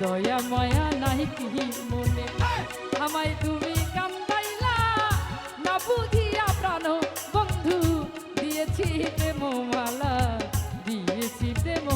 দয়া, মায়া নাই কি মনে? আমায় তুমি কান্দাইলা, না বুঝিয়া প্রাণ বন্ধু, দিয়েছি প্রেম মালা দিয়েছি প্রেম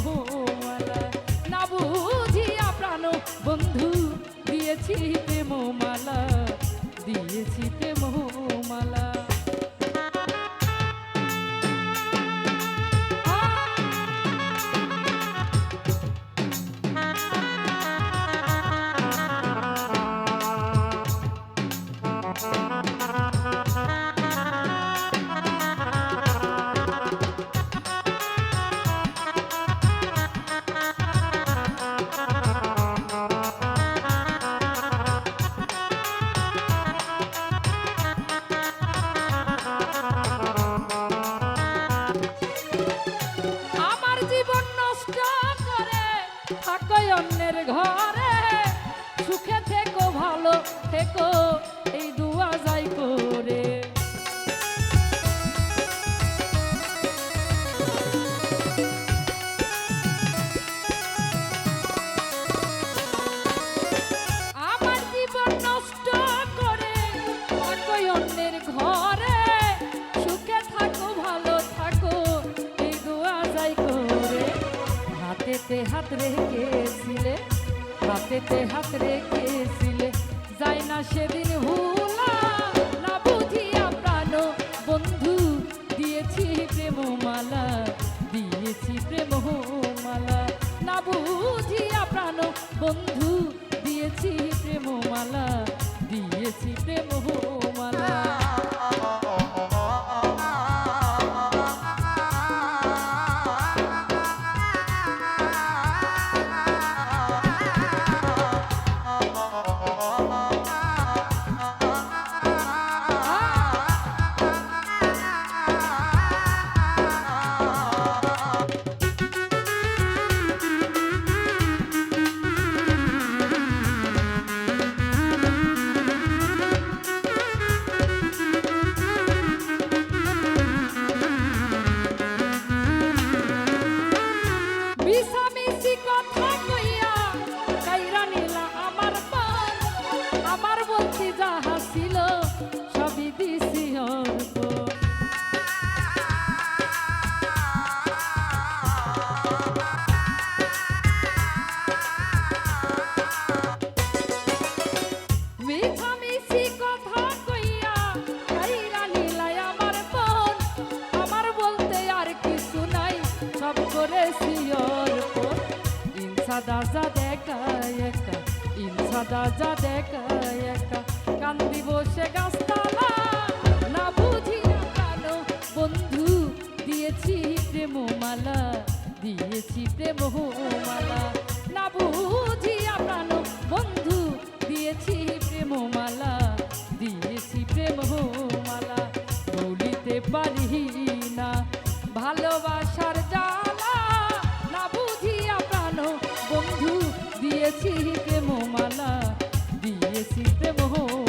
অন্যের ঘরে সুখে থেকো ভালো থেকো এই দুয়া যাই করে হাতেতে হাত রেখেছিলে হাতেতে হাত রেখেছিলে। যাই না সেদিন ভুলা না বুঝিয়া প্রাণ, বন্ধু, দিয়েছি প্রেম মালা, দিয়েছি প্রেম মালা। না বুঝিয়া প্রাণ, বন্ধু, দিয়েছি প্রেম মালা, দিয়েছি প্রেম ইনসা দাজা দেখা একা ইনসা দাজা দেখা কান্দি বসে গাছতলা না বুঝিয়া কেন। বন্ধু, দিয়েছি প্রেম মালা দিয়েছি প্রেম না বুঝিয়া প্রাণ বন্ধু, দিয়েছি প্রেম মালা দিয়েছি প্রেম মালা বলিতে পারি চিনতে মোহন